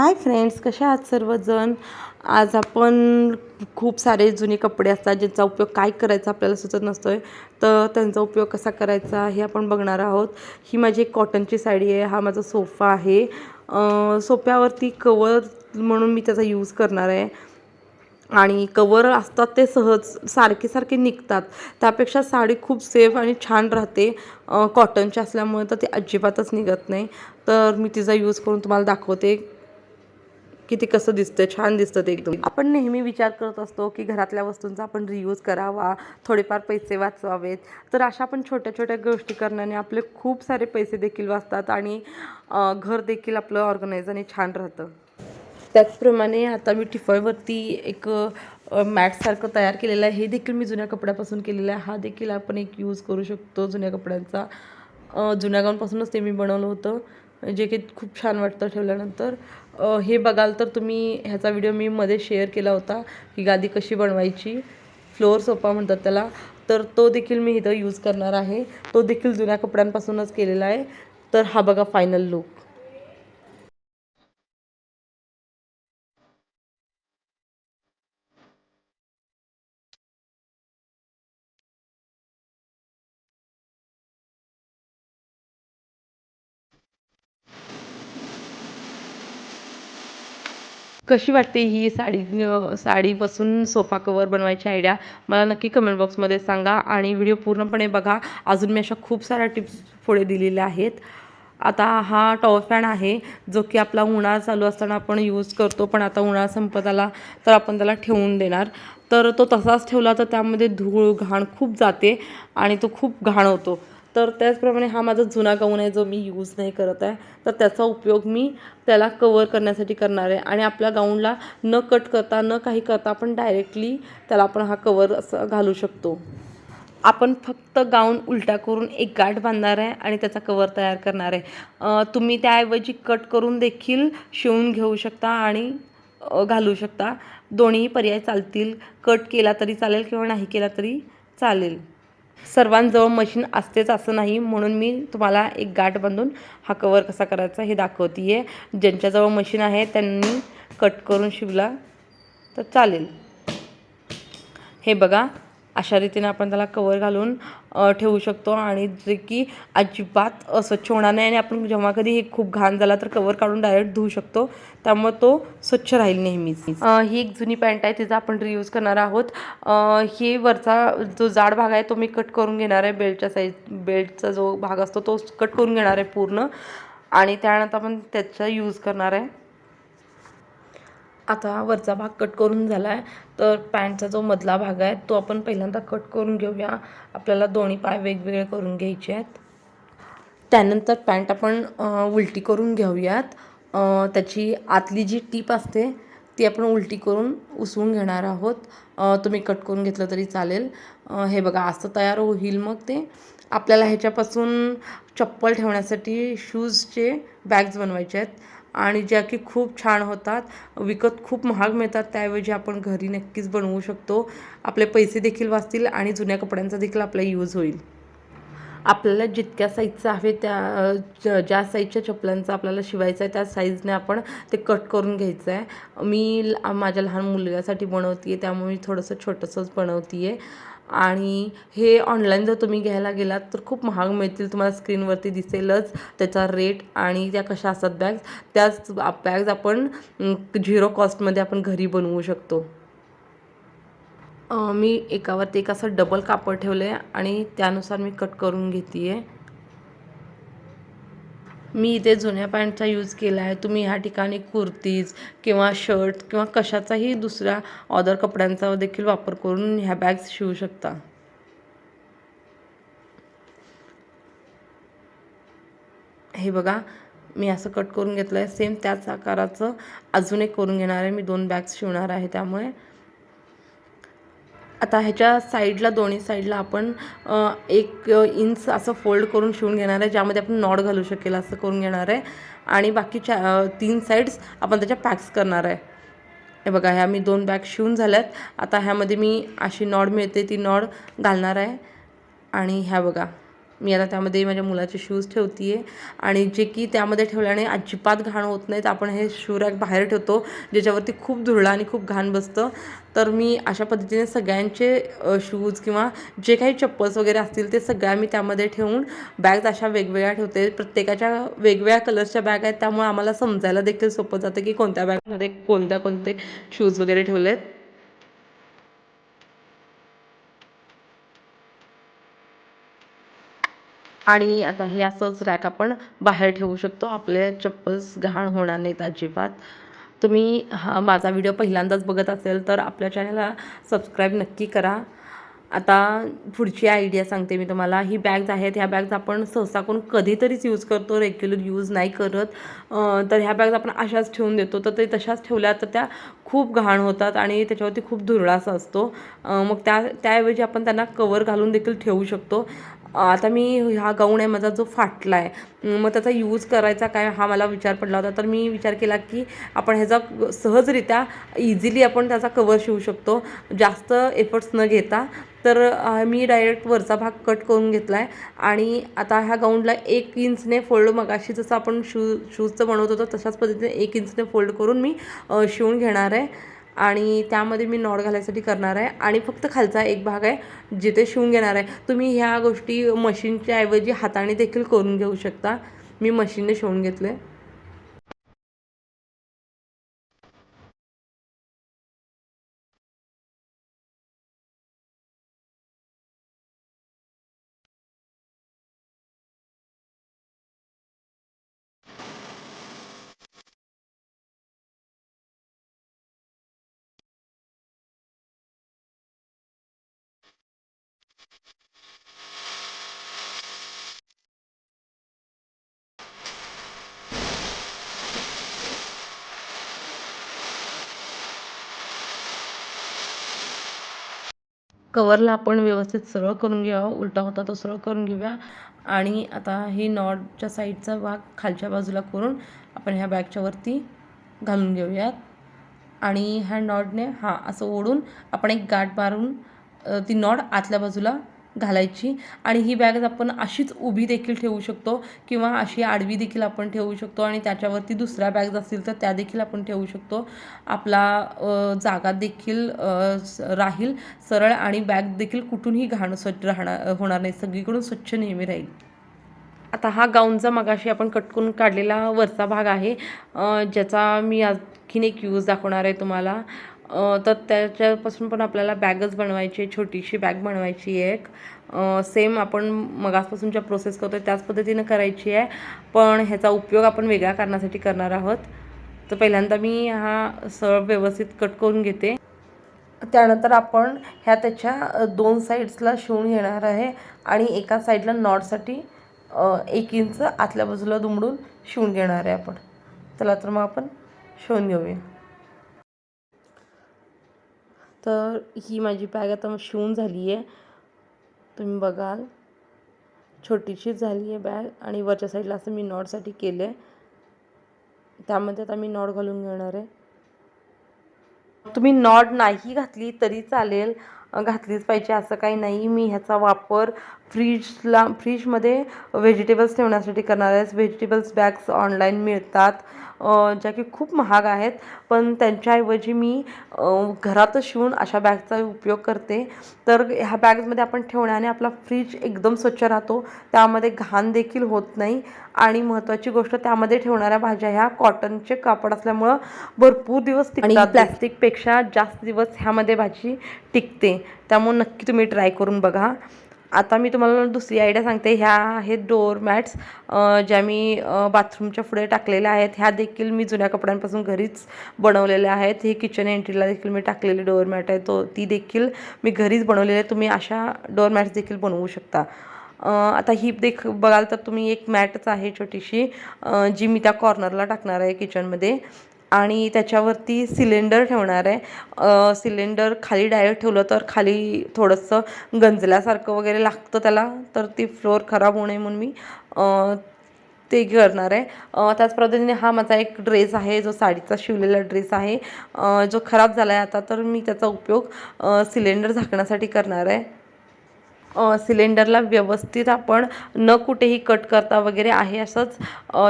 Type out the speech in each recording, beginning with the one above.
Hi friends कसे आहात सर्वजण? आज आपण खूप सारे जुने कपडे असतात ज्यांचा उपयोग काय करायचा आपल्याला सुचत नसतो आहे तर त्यांचा उपयोग कसा करायचा हे आपण बघणार आहोत. ही माझी एक कॉटनची साडी आहे हा माझा सोफा आहे. सोफ्यावरती कवर म्हणून मी त्याचा यूज करणार आहे. आणि कवर असतात ते सहज सारखे सारखे निघतात. त्यापेक्षा साडी खूप सेफ आणि छान राहते कॉटनची असल्यामुळे तर ती अजिबातच निघत नाही. तर मी तिचा यूज करून तुम्हाला दाखवते. की ते कसं दिसतं छान दिसतं ते एकदम. आपण नेहमी विचार करत असतो की घरातल्या वस्तूंचा आपण रियूज करावा थोडेफार पैसे वाचवावेत. तर अशा पण छोट्या छोट्या गोष्टी करण्याने आपले खूप सारे पैसे देखील वाचतात आणि घर देखील आपलं ऑर्गनाईज आणि छान राहतं. त्याचप्रमाणे आता मी टिफॉयवरती एक मॅटसारखं तयार केलेलं आहे. हे देखील मी जुन्या कपड्यापासून केलेलं आहे. हा देखील आपण एक यूज करू शकतो जुन्या कपड्यांचा. जुन्या गाऊनपासूनच ते मी बनवलं होतं. जे की खूप छान वाटतं ठेवल्यानंतर. हे बघाल तर तुम्ही ह्याचा व्हिडिओ मी मध्ये शेअर केला होता की गादी कशी बनवायची. फ्लोअर सोफा म्हणतात त्याला. तर तो देखील मी इथं यूज करणार आहे. तो देखील जुन्या कपड्यांपासूनच केलेला आहे. तर हा बघा फायनल लुक कशी वाटते ही साडी साडीपासून सोफा कवर बनवायची आयडिया मला नक्की कमेंट बॉक्समध्ये सांगा आणि व्हिडिओ पूर्णपणे बघा. अजून मी अशा खूप साऱ्या टिप्स पुढे दिलेल्या आहेत. आता हा टॉवर फॅन आहे जो की आपला उन्हाळा चालू असताना आपण यूज करतो पण आता उन्हाळा संपत आला तर आपण त्याला ठेवून देणार. तर तो तसाच ठेवला तर त्यामध्ये धूळ घाण खूप जाते आणि तो खूप घाण होतो. तर त्याचप्रमाणे हा माझा जुना गाऊन आहे जो मी यूज नाही करत आहे. तर त्याचा उपयोग मी त्याला कवर करण्यासाठी करणार आहे. आणि आपल्या गाऊनला न कट करता न काही करता आपण डायरेक्टली त्याला आपण हा कवर असं घालू शकतो. आपण फक्त गाऊन उलटा करून एक गाठ बांधणार आहे आणि त्याचा कवर तयार करणार आहे. तुम्ही त्याऐवजी कट करून देखील शिवून घेऊ शकता आणि घालू शकता. दोन्ही पर्याय चालतील. कट केला तरी चालेल किंवा नाही केला तरी चालेल. सर्वांजवळ मशीन असतेच असं नाही म्हणून मी तुम्हाला एक गाठ बांधून हा कवर कसा करायचा हे दाखवते आहे ज्यांच्याजवळ मशीन आहे त्यांनी कट करून शिवला तर चालेल. हे बघा अशा रीतीने आपण त्याला कवर घालून ठेवू शकतो. आणि जे की अजिबात स्वच्छ होणार नाही. आणि आपण जेव्हा कधी हे खूप घाण झाला तर कवर काढून डायरेक्ट धुवू शकतो. त्यामुळे तो स्वच्छ राहील नेहमीच. ही एक जुनी पॅन्ट आहे. तिचा आपण रियूज करणार आहोत. हे ही वरचा जो जाड भाग आहे तो मी कट करून घेणार आहे. बेल्टच्या साईज बेल्टचा जो भाग असतो तो कट करून घेणार आहे पूर्ण. आणि त्यानंतर आपण त्याचा यूज करणार आहे. आता वरचा भाग कट करून झाला आहे तर पॅन्टचा जो मधला भाग आहे तो आपण पहिल्यांदा कट करून घेऊया. आपल्याला दोन्ही पाय वेगवेगळे करून घ्यायचे आहेत. त्यानंतर पॅन्ट आपण उलटी करून घेऊयात. त्याची आतली जी टीप असते ती आपण उलटी करून उसवून घेणार आहोत. तुम्ही कट करून घेतलं तरी चालेल. हे बघा असं तयार होईल मग ते. आपल्याला ह्याच्यापासून चप्पल ठेवण्यासाठी शूजचे बॅग्स बनवायचे आहेत. आणि ज्या की खूप छान होतात विकत खूप महाग मिळतात त्याऐवजी आपण घरी नक्कीच बनवू शकतो. आपले पैसे देखील वाचतील आणि जुन्या कपड्यांचा देखील आपला यूज होईल. आपल्याला जितक्या साईजचं हवे त्या ज्या साईजच्या चपलांचा आपल्याला शिवायचं आहे त्या साईजने आपण ते कट करून घ्यायचं आहे. मी माझ्या लहान मुलग्यासाठी बनवते आहे त्यामुळे मी थोडंसं छोटंसंच बनवते आहे आणि हे ऑनलाईन जर तुम्ही घ्यायला गेलात तर खूप महाग मिळतील. तुम्हाला स्क्रीनवरती दिसेलच त्याचा रेट आणि त्या कशा असतात बॅग्स त्याच बॅग्स आपण झिरो कॉस्टमध्ये आपण घरी बनवू शकतो. मी एकावरती एक असं डबल कापड ठेवलं आहे आणि त्यानुसार मी कट करून घेते आहे मी इथे जुन्या पॅन्टचा यूज केला आहे. तुम्ही ह्या ठिकाणी कुर्तीज किंवा शर्ट किंवा कशाचाही दुसऱ्या ऑदर कपड्यांचा देखील वापर करून ह्या बॅग्स शिवू शकता. हे बघा मी असं कट करून घेतलं आहे सेम त्याच आकाराचं अजून एक करून घेणार आहे. मी दोन बॅग्स शिवणार आहे त्यामुळे. आता ह्याच्या साईडला दोन्ही साईडला आपण एक इंच असं फोल्ड करून शिवून घेणार आहे ज्यामध्ये आपण नॉड घालू शकेल असं करून घेणार आहे. आणि बाकीच्या तीन साईड्स आपण त्याच्या पॅक्स करणार आहे. हे बघा ह्या मी दोन बॅग शिवून झाल्यात. आता ह्यामध्ये मी अशी नॉड मिळते ती नॉड घालणार आहे. आणि ह्या बघा. मी आता त्यामध्ये माझ्या मुलाचे शूज ठेवते आहे आणि जे की त्यामध्ये ठेवल्याने अजिबात घाण होत नाहीत. आपण हे शू रॅक बाहेर ठेवतो ज्याच्यावरती खूप धुरळा आणि खूप घाण बसतं. तर मी अशा पद्धतीने सगळ्यांचे शूज किंवा जे काही चप्पल्स वगैरे असतील ते सगळ्या मी त्यामध्ये ठेवून बॅग्स अशा वेगवेगळ्या ठेवते. प्रत्येकाच्या वेगवेगळ्या कलर्सच्या बॅग आहेत. त्यामुळे आम्हाला समजायला देखील सोपं जातं की कोणत्या बॅगमध्ये कोणत्या कोणते शूज वगैरे ठेवले आहेत आणि आता हे असंच रॅक आपण बाहेर ठेवू शकतो. आपले चप्पल्स घाण होणार नाहीत अजिबात. तुम्ही हा माझा व्हिडिओ पहिल्यांदाच बघत असेल तर आपल्या चॅनलला सबस्क्राईब नक्की करा. आता पुढची आयडिया सांगते मी तुम्हाला. ही बॅग्ज आहेत. ह्या बॅग्ज आपण सहसा करून कधीतरीच यूज करतो. रेग्युलर यूज नाही करत. तर ह्या बॅग्ज आपण अशाच ठेवून देतो. तर ते तशाच ठेवल्या तर त्या खूप घाण होतात आणि त्याच्यावरती खूप धुरळासा असतो. मग त्या त्याऐवजी आपण त्यांना कवर घालून देखील ठेवू शकतो. आता मी हा गाऊन आहे माझा जो फाटला आहे मग त्याचा यूज करायचा काय हा मला विचार पडला होता. तर मी विचार केला की आपण ह्याचा सहजरित्या इझिली आपण त्याचा कवर शिवू शकतो. जास्त एफर्ट्स न घेता. तर मी डायरेक्ट वरचा भाग कट करून घेतला आहे आणि आता ह्या गाऊनला एक इंचने फोल्ड मगाशी जसं आपण शू शूजचं बनवत होतो तशाच पद्धतीने एक इंचने फोल्ड करून मी शिवून घेणार आहे. आणि त्यामध्ये मी नॉड घालायसाठी करणार आहे. आणि फक्त खालचा एक भाग आहे जिथे शिवून घेणार आहे. तुम्ही ह्या गोष्टी मशीनच्या ऐवजी हाताने देखील करून घेऊ शकता. मी मशीनने शिवून घेतले कवरला आपण व्यवस्थित सरळ करून घ्यावा उलटा होता तो सरळ करून घेऊया. आणि आता हे नॉटच्या साईडचा भाग खालच्या बाजूला करून आपण ह्या बॅगच्या वरती घालून घेऊयात. आणि ह्या नॉटने हा असं ओढून आपण एक गाठ मारून ती नॉट आतल्या बाजूला घालायची आणि ही बॅग आपण अशीच उभी देखील ठेवू शकतो किंवा अशी आडवी देखील आपण ठेवू शकतो आणि त्याच्यावरती दुसऱ्या बॅग्स असतील तर त्या देखील आपण ठेवू शकतो. आपला जागा देखील राहील सरळ आणि बॅग देखील कुठूनही घाण स्वच्छ राहणार होणार नाही. सगळीकडून स्वच्छ नेहमी राहील. आता हा गाऊनचा मगाशी आपण कटकून काढलेला वरचा भाग आहे ज्याचा मी आणखीन एक यूज दाखवणार आहे तुम्हाला. तर त्याच्यापासून पण आपल्याला बॅगच बनवायची आहे छोटीशी बॅग बनवायची आहे एक. सेम आपण मगासपासून ज्या प्रोसेस करतो आहे त्याच पद्धतीनं करायची आहे. पण ह्याचा उपयोग आपण वेगळ्या कारणासाठी करणार आहोत. तर पहिल्यांदा मी हा सरळ व्यवस्थित कट करून घेते. त्यानंतर आपण ह्या त्याच्या दोन साईड्सला शिवून घेणार आहे आणि एका साईडला नॉटसाठी एक इंच आतल्या बाजूला दुमडून शिवून घेणार आहे आपण. चला तर मग आपण शिवून घेऊया. तर ही माझी बॅग आता शिवून झाली आहे तुम्ही बघाल. छोटीशीच झाली आहे बॅग आणि वरच्या साईडला असं मी नॉटसाठी केलं. आहे त्यामध्ये आता मी नॉट घालून घेणार आहे. तुम्ही नॉट नाही घातली तरी चालेल. घातलीच पाहिजे. असं काही नाही. मी ह्याचा वापर फ्रीजला फ्रीजमध्ये व्हेजिटेबल्स ठेवण्यासाठी करणार आहे. व्हेजिटेबल्स बॅग्स ऑनलाईन मिळतात. ज्या की खूप महाग आहेत. पण त्यांच्याऐवजी मी घरातच शिवून अशा बॅगचा उपयोग करते. तर ह्या बॅग्समध्ये आपण ठेवण्याने आपला फ्रीज एकदम स्वच्छ राहतो. त्यामध्ये घाण देखील होत नाही. आणि महत्त्वाची गोष्ट त्यामध्ये ठेवणाऱ्या भाज्या ह्या कॉटनचे कापड असल्यामुळं भरपूर दिवस आणि प्लॅस्टिकपेक्षा जास्त दिवस ह्यामध्ये भाजी टिकते. त्यामुळे नक्की तुम्ही ट्राय करून बघा. आता मी तुम्हाला दुसरी आयडिया सांगते. ह्या आहेत डोअर मॅट्स ज्या मी बाथरूमच्या पुढे टाकलेल्या आहेत. ह्या देखील मी जुन्या कपड्यांपासून घरीच बनवलेल्या आहेत. हे किचन एंट्रीला देखील मी टाकलेली डोअर मॅट आहे. तो ती देखील मी घरीच बनवलेली आहे. तुम्ही अशा डोअर मॅट्स देखील बनवू शकता. आता ही देख बघाल तर तुम्ही एक मॅटच आहे छोटीशी जी मी त्या कॉर्नरला टाकणार आहे किचनमध्ये आणि त्याच्यावरती सिलेंडर ठेवणार आहे. सिलेंडर खाली डायरेक्ट ठेवलं तर खाली थोडंसं गंजल्यासारखं वगैरे लागतं त्याला तर ती फ्लोअर खराब होऊ नये म्हणून मी ते करणार आहे. त्याच पद्धतीने हा माझा एक ड्रेस आहे जो साडीचा शिवलेला ड्रेस आहे. जो खराब झाला आहे आता तर मी त्याचा उपयोग सिलेंडर झाकण्यासाठी करणार आहे. सिलेंडरला व्यवस्थित आपण न कुठेही कट करता वगैरे आहे असंच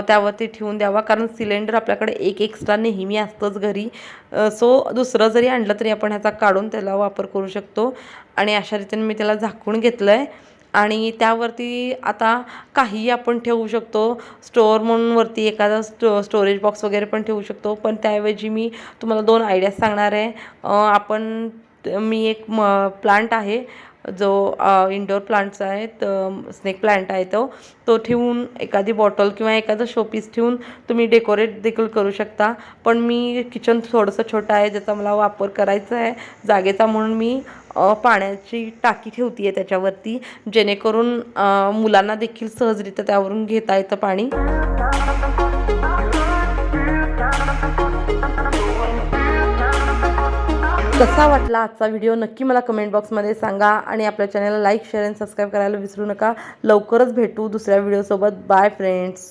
त्यावरती ठेवून द्यावा. कारण सिलेंडर आपल्याकडे एक एक्स्ट्रा नेहमी असतंच घरी. सो दुसरं जरी आणलं तरी आपण ह्याचा काढून त्याला वापर करू शकतो. आणि अशा रीतीने मी त्याला झाकून घेतलं आहे आणि त्यावरती आता काहीही आपण ठेवू शकतो. स्टोअर म्हणून वरती एखादा स्टो स्टोरेज बॉक्स वगैरे पण ठेवू शकतो. पण त्याऐवजी मी तुम्हाला दोन आयडियाज सांगणार आहे. आपण मी एक म प्लांट आहे. जो इंडोर प्लांटचा आहे तर स्नेक प्लांट आहे तो तो ठेवून एखादी बॉटल किंवा एखादं शोपीस ठेवून तुम्ही डेकोरेट देखील करू शकता. पण मी किचन थोडंसं छोटं आहे ज्याचा मला वापर करायचा आहे. जागेचा म्हणून मी पाण्याची टाकी ठेवती आहे त्याच्यावरती जेणेकरून मुलांना देखील सहजरित्या त्यावरून घेता येतं पाणी. कसा वाटला आजचा व्हिडिओ नक्की मला कमेंट बॉक्समध्ये सांगा आणि आपल्या चॅनलला लाईक शेअर आणि सबस्क्राईब करायला विसरू नका. लवकरच भेटू दुसऱ्या व्हिडिओसोबत बाय फ्रेंड्स